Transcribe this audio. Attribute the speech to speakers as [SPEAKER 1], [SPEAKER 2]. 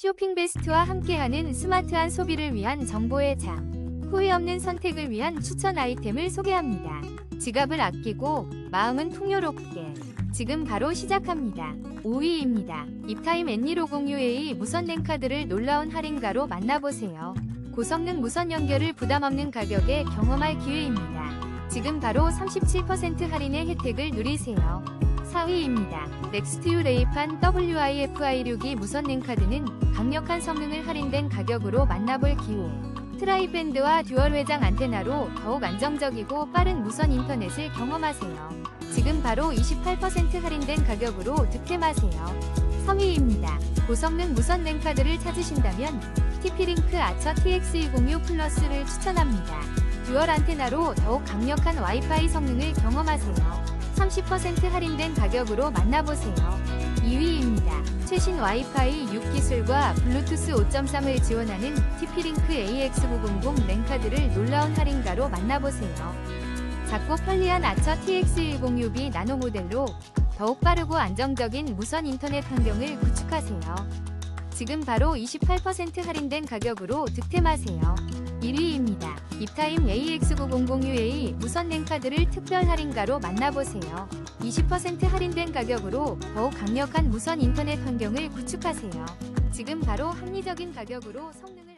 [SPEAKER 1] 쇼핑 베스트와 함께하는 스마트한 소비를 위한 정보의 장. 후회 없는 선택을 위한 추천 아이템을 소개합니다. 지갑을 아끼고 마음은 풍요롭게. 지금 바로 시작합니다. 5위입니다. 입타임 N1506A 무선 랜카드를 놀라운 할인가로 만나보세요. 고성능 무선 연결을 부담 없는 가격에 경험할 기회입니다. 지금 바로 37% 할인의 혜택을 누리세요. 4위입니다. 넥스트유 레이판 WIFI6이 무선 랜카드는 강력한 성능을 할인된 가격으로 만나볼 기회. 트라이밴드와 듀얼 회장 안테나로 더욱 안정적이고 빠른 무선 인터넷을 경험하세요. 지금 바로 28% 할인된 가격으로 득템하세요. 3위입니다. 고성능 무선 랜카드를 찾으신다면 TP링크 아처 TX206 플러스를 추천합니다. 듀얼 안테나로 더욱 강력한 와이파이 성능을 경험하세요. 30% 할인된 가격으로 만나보세요. 2위입니다. 최신 와이파이 6 기술과 블루투스 5.3을 지원하는 TP링크 AX900 랜카드를 놀라운 할인가로 만나보세요. 작고 편리한 아처 TX106이 나노 모델로 더욱 빠르고 안정적인 무선 인터넷 환경을 구축하세요. 지금 바로 28% 할인된 가격으로 득템하세요. 1위입니다. 입타임 AX900UA 무선 랜카드를 특별 할인가로 만나보세요. 20% 할인된 가격으로 더욱 강력한 무선 인터넷 환경을 구축하세요. 지금 바로 합리적인 가격으로 성능을 업...